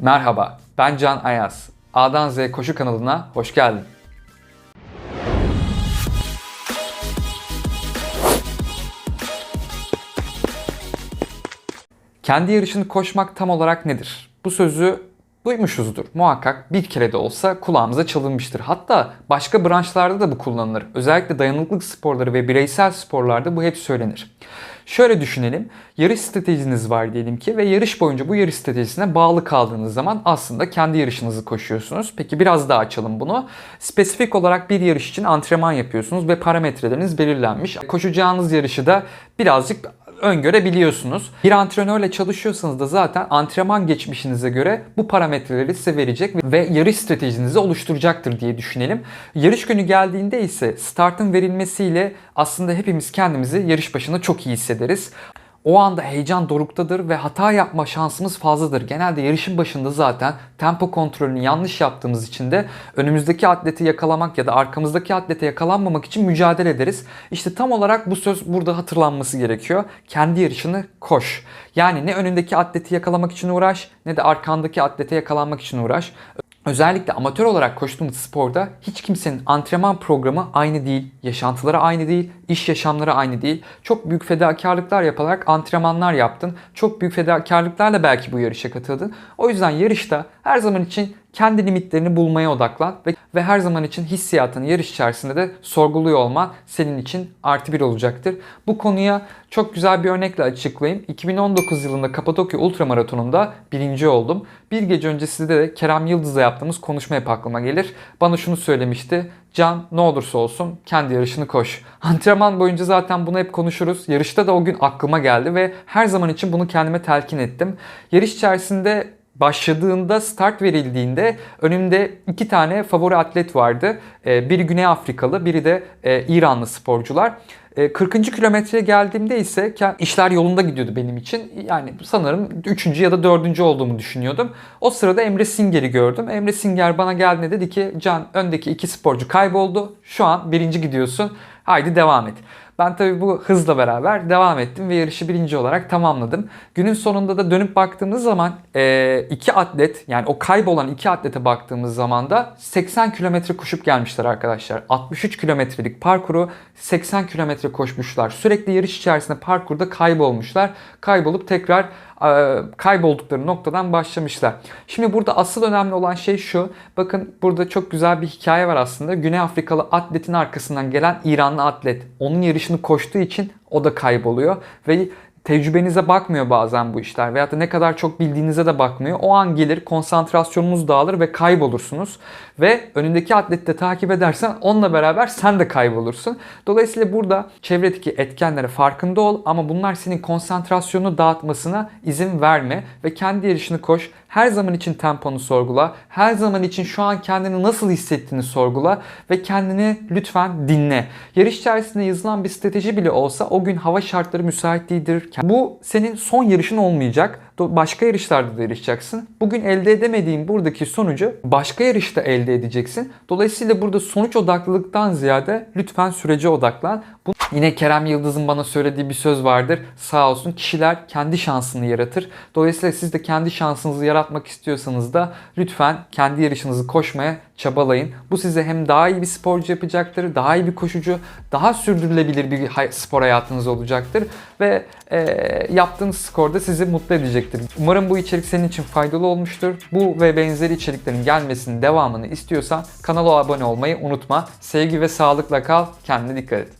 Merhaba, ben Can Ayaz. A'dan Z Koşu kanalına hoş geldin. Kendi yarışını koşmak tam olarak nedir? Bu sözü duymuşuzdur. Muhakkak bir kere de olsa kulağımıza çalınmıştır. Hatta başka branşlarda da bu kullanılır. Özellikle dayanıklılık sporları ve bireysel sporlarda bu hep söylenir. Şöyle düşünelim. Yarış stratejiniz var diyelim ki ve yarış boyunca bu yarış stratejisine bağlı kaldığınız zaman aslında kendi yarışınızı koşuyorsunuz. Peki biraz daha açalım bunu. Spesifik olarak bir yarış için antrenman yapıyorsunuz ve parametreleriniz belirlenmiş. Koşacağınız yarışı da birazcık öngörebiliyorsunuz. Bir antrenörle çalışıyorsanız da zaten antrenman geçmişinize göre bu parametreleri size verecek ve yarış stratejinizi oluşturacaktır diye düşünelim. Yarış günü geldiğinde ise startın verilmesiyle aslında hepimiz kendimizi yarış başında çok iyi hissederiz. O anda heyecan doruktadır ve hata yapma şansımız fazladır. Genelde yarışın başında zaten tempo kontrolünü yanlış yaptığımız için de önümüzdeki atleti yakalamak ya da arkamızdaki atlete yakalanmamak için mücadele ederiz. İşte tam olarak bu söz burada hatırlanması gerekiyor. Kendi yarışını koş. Yani ne önündeki atleti yakalamak için uğraş ne de arkandaki atlete yakalanmak için uğraş. Özellikle amatör olarak koştuğumuz sporda hiç kimsenin antrenman programı aynı değil, yaşantıları aynı değil, iş yaşamları aynı değil. Çok büyük fedakarlıklar yaparak antrenmanlar yaptın. Çok büyük fedakarlıklarla belki bu yarışa katıldın. O yüzden yarışta her zaman için kendi limitlerini bulmaya odaklan ve, ve her zaman için hissiyatını yarış içerisinde de sorguluyor olman senin için artı bir olacaktır. Bu konuya çok güzel bir örnekle açıklayayım. 2019 yılında Kapadokya Ultramaratonunda birinci oldum. Bir gece öncesinde de Kerem Yıldız'la yaptığımız konuşma hep aklıma gelir. Bana şunu söylemişti. Can ne olursa olsun kendi yarışını koş. Antrenman boyunca zaten bunu hep konuşuruz. Yarışta da o gün aklıma geldi ve her zaman için bunu kendime telkin ettim. Yarış içerisinde başladığında start verildiğinde önümde iki tane favori atlet vardı. Ee, Biri Güney Afrikalı, biri de e, İranlı sporcular. E, 40. kilometreye geldiğimde ise işler yolunda gidiyordu benim için. Yani sanırım 3. ya da 4. olduğumu düşünüyordum. O sırada Emre Singer'i gördüm. Emre Singer bana geldiğinde dedi ki Can öndeki iki sporcu kayboldu. Şu an birinci gidiyorsun. Haydi devam et. Ben tabii bu hızla beraber devam ettim ve yarışı birinci olarak tamamladım. Günün sonunda da dönüp baktığımız zaman e, iki atlet yani o kaybolan iki atlete baktığımız zaman da 80 kilometre koşup gelmişler arkadaşlar. 63 kilometrelik parkuru 80 kilometre koşmuşlar. Sürekli yarış içerisinde parkurda kaybolmuşlar. Kaybolup tekrar kayboldukları noktadan başlamışlar. Şimdi burada asıl önemli olan şey şu. Bakın burada çok güzel bir hikaye var aslında. Güney Afrikalı atletin arkasından gelen İranlı atlet. Onun yarışını koştuğu için o da kayboluyor. Ve tecrübenize bakmıyor bazen bu işler veyahut da ne kadar çok bildiğinize de bakmıyor. O an gelir konsantrasyonunuz dağılır ve kaybolursunuz. Ve önündeki atleti de takip edersen onunla beraber sen de kaybolursun. Dolayısıyla burada çevredeki etkenlere farkında ol ama bunlar senin konsantrasyonunu dağıtmasına izin verme ve kendi yarışını koş. Her zaman için temponu sorgula. Her zaman için şu an kendini nasıl hissettiğini sorgula ve kendini lütfen dinle. Yarış içerisinde yazılan bir strateji bile olsa o gün hava şartları müsait değildir. Bu senin son yarışın olmayacak. Başka yarışlarda da yarışacaksın. Bugün elde edemediğin buradaki sonucu başka yarışta elde edeceksin. Dolayısıyla burada sonuç odaklılıktan ziyade lütfen sürece odaklan. Bu Yine Kerem Yıldız'ın bana söylediği bir söz vardır. Sağ olsun kişiler kendi şansını yaratır. Dolayısıyla siz de kendi şansınızı yaratmak istiyorsanız da lütfen kendi yarışınızı koşmaya çabalayın. Bu size hem daha iyi bir sporcu yapacaktır, daha iyi bir koşucu, daha sürdürülebilir bir spor hayatınız olacaktır ve e, yaptığınız skor da sizi mutlu edecektir. Umarım bu içerik senin için faydalı olmuştur. Bu ve benzeri içeriklerin gelmesinin devamını istiyorsan kanala abone olmayı unutma. Sevgi ve sağlıkla kal, kendine dikkat et.